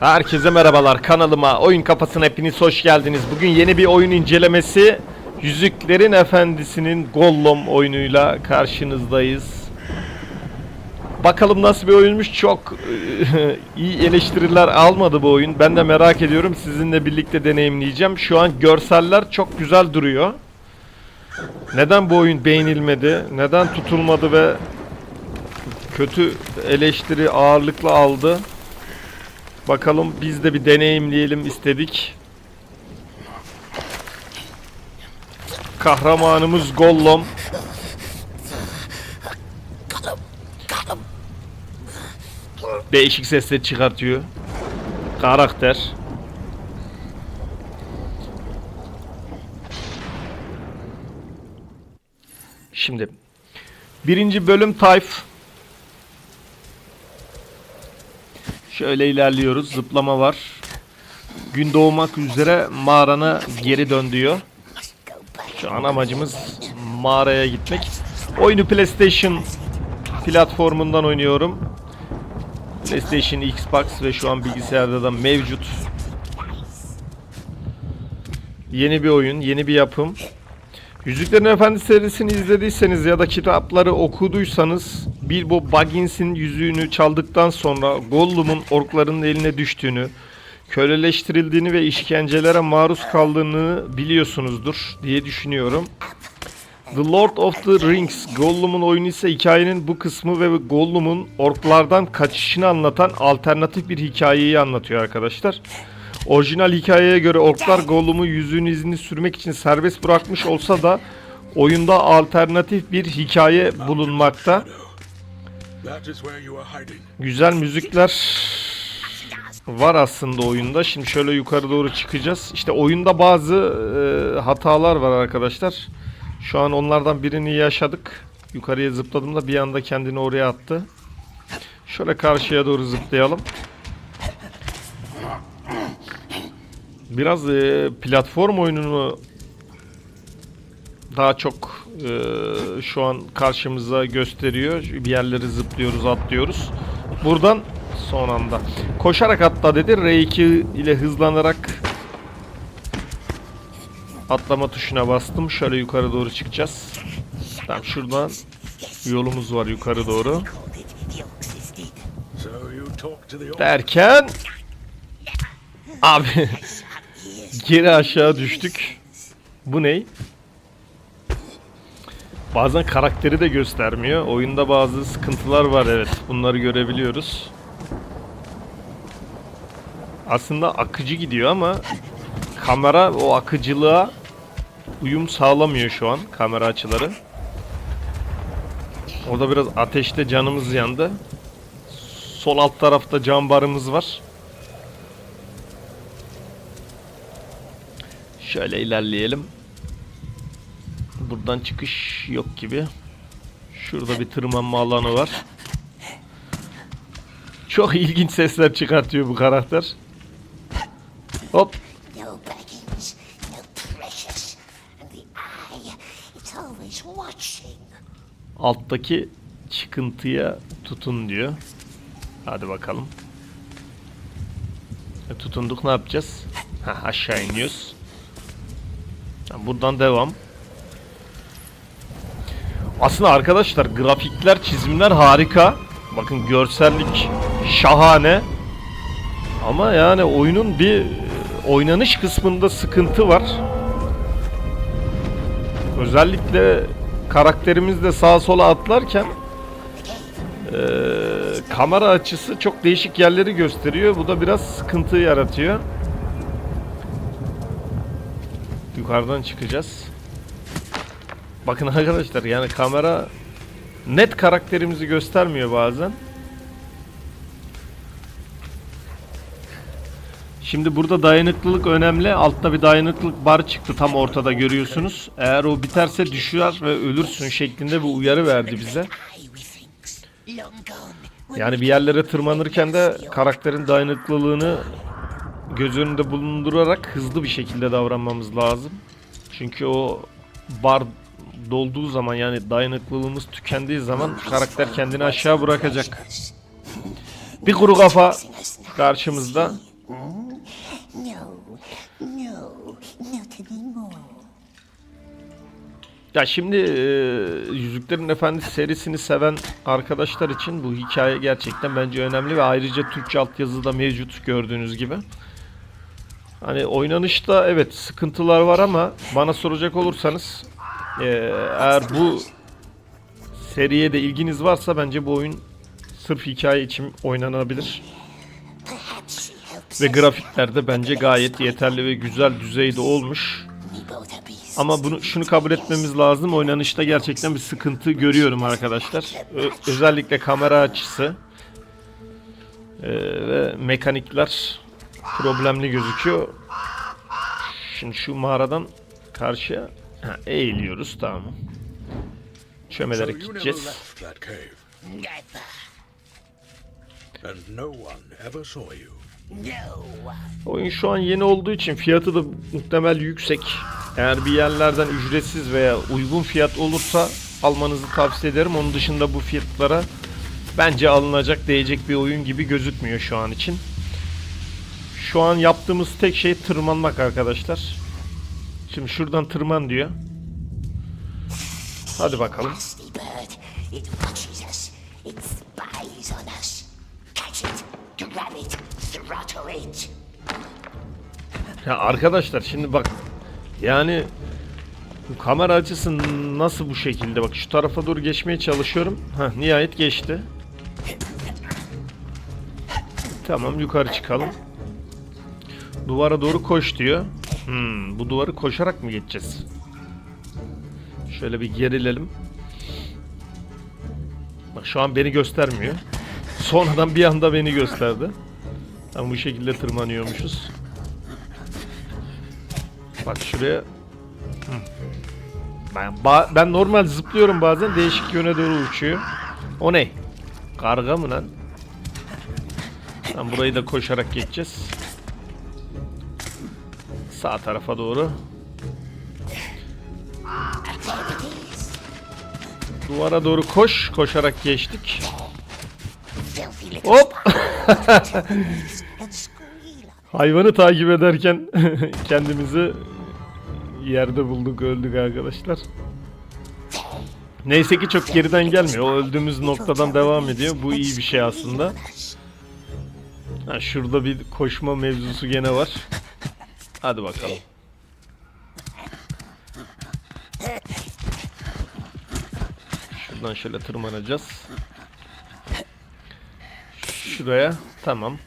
Herkese merhabalar kanalıma oyun kafasına hepiniz hoş geldiniz. Bugün yeni bir oyun incelemesi Yüzüklerin Efendisi'nin Gollum oyunuyla karşınızdayız. Bakalım nasıl bir oyunmuş çok iyi eleştiriler almadı bu oyun. Ben de merak ediyorum sizinle birlikte deneyimleyeceğim. Şu an görseller çok güzel duruyor. Neden bu oyun beğenilmedi? Neden tutulmadı ve kötü eleştiri ağırlıkla aldı? Bakalım biz de bir deneyimleyelim istedik. Kahramanımız Gollum. Değişik sesler çıkartıyor. Karakter. Şimdi birinci bölüm Tayf. Şöyle ilerliyoruz. Zıplama var. Gün doğmak üzere mağarana geri dön diyor. Şu an amacımız mağaraya gitmek. Oyunu PlayStation platformundan oynuyorum. PlayStation, Xbox ve şu an bilgisayarda da mevcut. Yeni bir oyun, yeni bir yapım. Yüzüklerin Efendisi serisini izlediyseniz ya da kitapları okuduysanız Bilbo Baggins'in yüzüğünü çaldıktan sonra Gollum'un orkların eline düştüğünü, köleleştirildiğini ve işkencelere maruz kaldığını biliyorsunuzdur diye düşünüyorum. The Lord of the Rings, Gollum'un oyunu ise hikayenin bu kısmı ve Gollum'un orklardan kaçışını anlatan alternatif bir hikayeyi anlatıyor arkadaşlar. Orijinal hikayeye göre orklar Gollum'u yüzüğün izini sürmek için serbest bırakmış olsa da oyunda alternatif bir hikaye bulunmakta. Güzel müzikler var aslında oyunda. Şimdi şöyle yukarı doğru çıkacağız. İşte oyunda bazı e, hatalar var arkadaşlar. Şu an onlardan birini yaşadık. Yukarıya zıpladım da bir anda kendini oraya attı. Şöyle karşıya doğru zıplayalım. Biraz e, platform oyununu daha çok e, şu an karşımıza gösteriyor. Bir yerleri zıplıyoruz, atlıyoruz. Buradan son anda. Koşarak atla dedi. R2 ile hızlanarak atlama tuşuna bastım. Şöyle yukarı doğru çıkacağız. Tamam şuradan yolumuz var yukarı doğru. Derken abi geri aşağı düştük. Bu ne? Bazen karakteri de göstermiyor. Oyunda bazı sıkıntılar var evet. Bunları görebiliyoruz. Aslında akıcı gidiyor ama kamera o akıcılığa uyum sağlamıyor şu an kamera açıları. Orada biraz ateşte canımız yandı. Sol alt tarafta cam barımız var. Şöyle ilerleyelim. Buradan çıkış yok gibi. Şurada bir tırmanma alanı var. Çok ilginç sesler çıkartıyor bu karakter. Hop. Alttaki çıkıntıya tutun diyor. Hadi bakalım. E, tutunduk ne yapacağız? Ha, aşağı iniyoruz. Buradan devam. Aslında arkadaşlar grafikler, çizimler harika. Bakın görsellik şahane. Ama yani oyunun bir oynanış kısmında sıkıntı var. Özellikle karakterimiz de sağa sola atlarken eee, kamera açısı çok değişik yerleri gösteriyor. Bu da biraz sıkıntı yaratıyor. Yukarıdan çıkacağız. Bakın arkadaşlar yani kamera net karakterimizi göstermiyor bazen. Şimdi burada dayanıklılık önemli. Altta bir dayanıklılık bar çıktı tam ortada görüyorsunuz. Eğer o biterse düşer ve ölürsün şeklinde bir uyarı verdi bize. Yani bir yerlere tırmanırken de karakterin dayanıklılığını göz önünde bulundurarak hızlı bir şekilde davranmamız lazım. Çünkü o bar dolduğu zaman yani dayanıklılığımız tükendiği zaman karakter kendini aşağı bırakacak. Bir kuru kafa karşımızda. Ya şimdi e, Yüzüklerin Efendisi serisini seven arkadaşlar için bu hikaye gerçekten bence önemli ve ayrıca Türkçe altyazı da mevcut gördüğünüz gibi. Hani oynanışta evet sıkıntılar var ama bana soracak olursanız e, eğer bu seriye de ilginiz varsa bence bu oyun sırf hikaye için oynanabilir. Ve us. grafikler de bence gayet yeterli ve güzel düzeyde olmuş. Ama bunu şunu kabul etmemiz lazım. Oynanışta gerçekten bir sıkıntı görüyorum arkadaşlar. Ö- özellikle kamera açısı ee, ve mekanikler problemli gözüküyor. Şimdi şu mağaradan karşıya ha, eğiliyoruz tamam. Çömelerek gideceğiz. Oyun şu an yeni olduğu için fiyatı da muhtemel yüksek. Eğer bir yerlerden ücretsiz veya uygun fiyat olursa almanızı tavsiye ederim. Onun dışında bu fiyatlara bence alınacak, değecek bir oyun gibi gözükmüyor şu an için. Şu an yaptığımız tek şey tırmanmak arkadaşlar. Şimdi şuradan tırman diyor. Hadi bakalım. Ya arkadaşlar şimdi bak yani bu kamera açısı nasıl bu şekilde bak şu tarafa doğru geçmeye çalışıyorum. Heh, nihayet geçti. Tamam yukarı çıkalım. Duvara doğru koş diyor. Hmm, bu duvarı koşarak mı geçeceğiz? Şöyle bir gerilelim. Bak şu an beni göstermiyor. Sonradan bir anda beni gösterdi. Tam bu şekilde tırmanıyormuşuz. Bak şuraya. Hı. Ben, ben normal zıplıyorum bazen değişik yöne doğru uçuyor. O ne? Karga mı lan? Tamam burayı da koşarak geçeceğiz. Sağ tarafa doğru. Duvara doğru koş. Koşarak geçtik. Hop! Hayvanı takip ederken kendimizi yerde bulduk, öldük arkadaşlar. Neyse ki çok geriden gelmiyor. O öldüğümüz noktadan devam ediyor. Bu iyi bir şey aslında. Ha, şurada bir koşma mevzusu gene var. Hadi bakalım. Şuradan şöyle tırmanacağız. Şuraya. Tamam.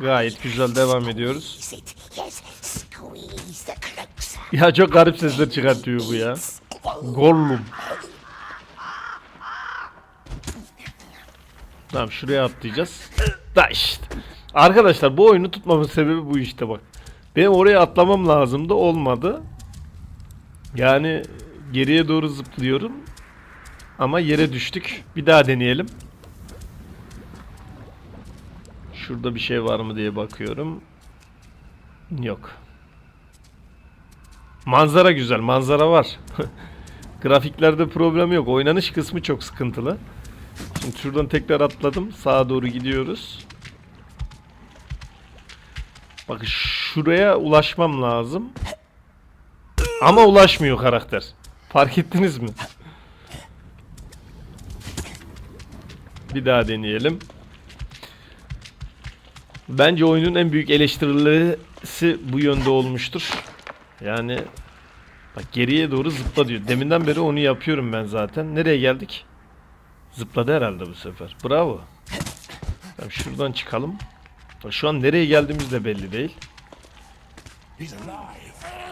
Gayet güzel devam ediyoruz. Ya çok garip sesler çıkartıyor bu ya. Gollum. Tamam şuraya atlayacağız. Da işte. Arkadaşlar bu oyunu tutmamın sebebi bu işte bak. Benim oraya atlamam lazımdı olmadı. Yani geriye doğru zıplıyorum. Ama yere düştük. Bir daha deneyelim. Şurada bir şey var mı diye bakıyorum. Yok. Manzara güzel, manzara var. Grafiklerde problem yok. Oynanış kısmı çok sıkıntılı. Şimdi şuradan tekrar atladım. Sağa doğru gidiyoruz. Bak şuraya ulaşmam lazım. Ama ulaşmıyor karakter. Fark ettiniz mi? Bir daha deneyelim. Bence oyunun en büyük eleştirilisi bu yönde olmuştur. Yani bak geriye doğru zıpla diyor. Deminden beri onu yapıyorum ben zaten. Nereye geldik? Zıpladı herhalde bu sefer. Bravo. Tamam, şuradan çıkalım. Şu an nereye geldiğimiz de belli değil.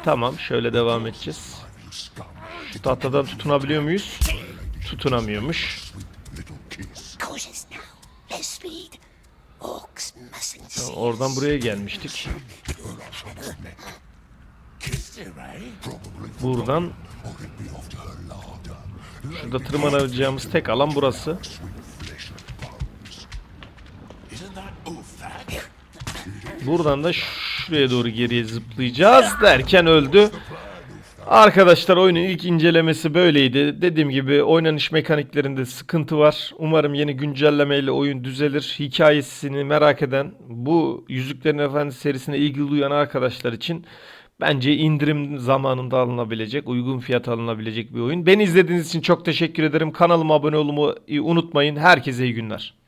Tamam şöyle devam edeceğiz. Şu tahtadan tutunabiliyor muyuz? Tutunamıyormuş. Oradan buraya gelmiştik. Buradan Şurada tırmanacağımız tek alan burası. Buradan da şuraya doğru geriye zıplayacağız derken öldü. Arkadaşlar oyunun ilk incelemesi böyleydi. Dediğim gibi oynanış mekaniklerinde sıkıntı var. Umarım yeni güncellemeyle oyun düzelir. Hikayesini merak eden bu Yüzüklerin Efendisi serisine ilgi duyan arkadaşlar için bence indirim zamanında alınabilecek, uygun fiyata alınabilecek bir oyun. Beni izlediğiniz için çok teşekkür ederim. Kanalıma abone olmayı unutmayın. Herkese iyi günler.